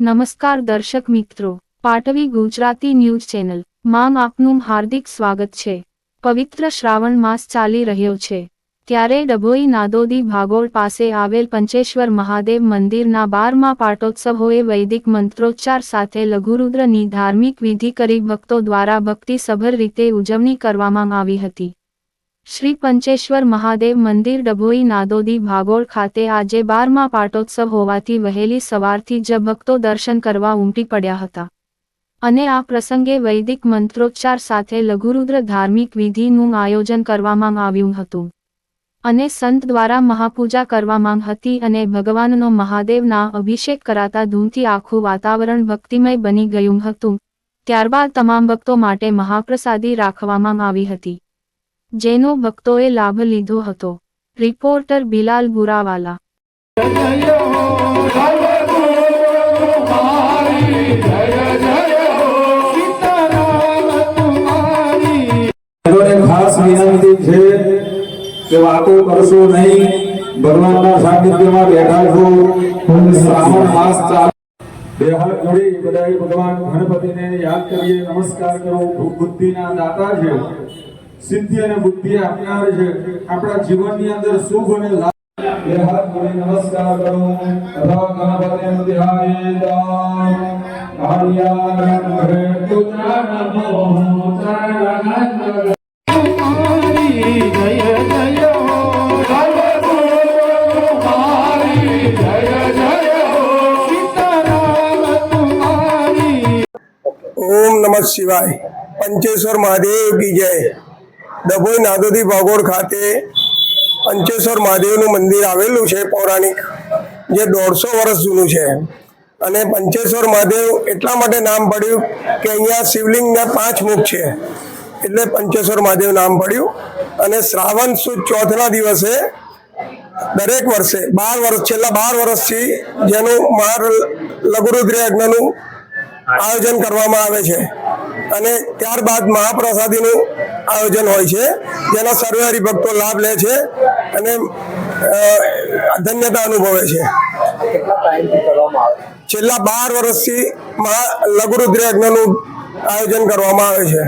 નમસ્કાર દર્શક મિત્રો, પાટવી ગુજરાતી ન્યૂઝ ચેનલ, માં આપનું હાર્દિક સ્વાગત છે. પવિત્ર શ્રાવણ માસ ચાલી રહ્યો છે. ત્યારે ડભોઈ નાદોદી ભાગોળ પાસે આવેલ પંચેશ્વર મહાદેવ મંદિરના બારમા પાટોત્સવોએ વૈદિક મંત્રોચ્ચાર સાથે લઘુરુદ્રની ધાર્મિક વિધિ કરી ભક્તો દ્વારા ભક્તિસભર રીતે ઉજવણી કરવામાં આવી હતી. શ્રી પંચેશ્વર મહાદેવ મંદિર ડભોઈ નાદોદી ભાગોળ ખાતે આજે બારમા પાટોત્સવ હોવાથી વહેલી સવારથી જ ભક્તો દર્શન કરવા ઉમટી પડ્યા હતા. અને આ પ્રસંગે વૈદિક મંત્રોચ્ચાર સાથે લઘુરુદ્ર ધાર્મિક વિધિનું આયોજન કરવામાં આવ્યું હતું. અને સંત દ્વારા મહાપૂજા કરવામાં હતી અને ભગવાનનો મહાદેવના અભિષેક કરાતા ધૂમથી આખું વાતાવરણ ભક્તિમય બની ગયું હતું. ત્યારબાદ તમામ ભક્તો માટે મહાપ્રસાદી રાખવામાં આવી હતી. જેનો ભક્તોએ લાભ લીધો હતો. રિપોર્ટર બિલાલ બુરાવાલા ખાસ વિનંતી છે યાદ કરીએ. નમસ્કાર કરો. બુદ્ધિના દાતા છે. સિદ્ધિ અને બુદ્ધિ આપનાર છે. આપણા જીવનની અંદર શુભ અને લાભ. એ હાથ જોડી નમસ્કાર કરો. અથવા ગણપતિ ધ્યાયેતા આર્યા ચરણગત ઓમ નમઃ શિવાય. પંચેશ્વર મહાદેવ કી જય. ડભોઈ નાદોદી ભાગોળ ખાતે પંચેશ્વર મહાદેવનું મંદિર આવેલું છે પૌરાણિક, જે દોઢસો વર્ષ જૂનું છે. અને પંચેશ્વર મહાદેવ એટલા માટે નામ પડ્યું કે અહીંયા શિવલિંગના પાંચ મુખ છે. એટલે પંચેશ્વર મહાદેવ નામ પડ્યું. અને શ્રાવણ સુદ ચોથના દિવસે દરેક વર્ષે, બાર વર્ષ છેલ્લા બાર વર્ષથી જેનું મહાર લઘુરુદ્ર યજ્ઞનું આયોજન કરવામાં આવે છે. અને ત્યારબાદ મહાપ્રસાદીનું આયોજન હોય છે. જેના સર્વે હરિભક્તો લાભ લે છે અને ધન્યતા અનુભવે છે. છેલ્લા બાર વર્ષથી મહા લઘુરુદ્ર યજ્ઞનું આયોજન કરવામાં આવે છે.